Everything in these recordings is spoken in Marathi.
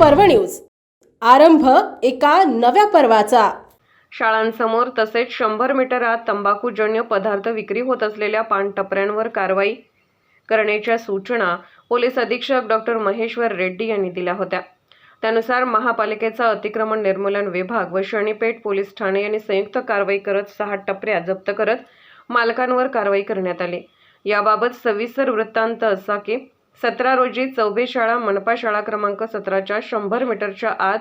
पर्व न्यूज. आरंभ एका नव्या पर्वाचा. शाळांसमोर तसेच शंभर मीटर आत तंबाखूजन्य पदार्थ विक्री होत असलेल्या पानटपऱ्यांवर कारवाई करण्याच्या सूचना पोलीस अधीक्षक डॉक्टर महेश्वर रेड्डी यांनी दिल्या होत्या. त्यानुसार महापालिकेचा अतिक्रमण निर्मूलन विभाग व शनीपेठ पोलीस ठाणे यांनी संयुक्त कारवाई करत सहा टपऱ्या जप्त करत मालकांवर कारवाई करण्यात आली. याबाबत सविस्तर वृत्तांत असा की सतरा रोजी चौबे शाळा मनपा शाळा क्रमांक सतराच्या शंभर मीटरच्या आत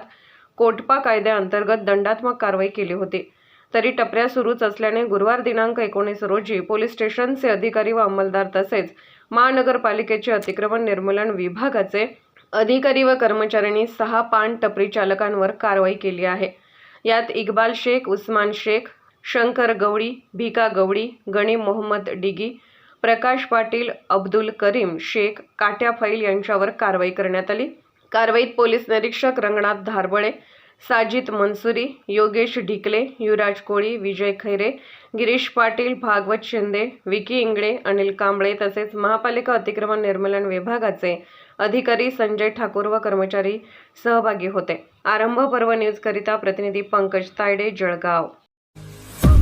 कोटपा कायद्याअंतर्गत दंडात्मक कारवाई केली होती. तरी टपऱ्या सुरूच असल्याने गुरुवार दिनांक एकोणीस रोजी पोलीस स्टेशनचे अधिकारी व अंमलदार तसेच महानगरपालिकेचे अतिक्रमण निर्मूलन विभागाचे अधिकारी व कर्मचाऱ्यांनी सहा पान टपरी चालकांवर कारवाई केली आहे. यात इक्बाल शेख उस्मान शेख शंकर गवळी भिका गवळी गणी मोहम्मद डिगी प्रकाश पाटील अब्दुल करीम शेख काट्या फैल यांच्यावर कारवाई करण्यात आली. कारवाईत पोलीस निरीक्षक रंगनाथ धारबळे साजिद मनसुरी योगेश ढिकले युवराज कोळी विजय खैरे गिरीश पाटील भागवत शिंदे विकी इंगळे अनिल कांबळे तसेच महापालिका अतिक्रमण निर्मूलन विभागाचे अधिकारी संजय ठाकूर व कर्मचारी सहभागी होते. आरंभ पर्व न्यूजकरिता प्रतिनिधी पंकज तायडे जळगाव.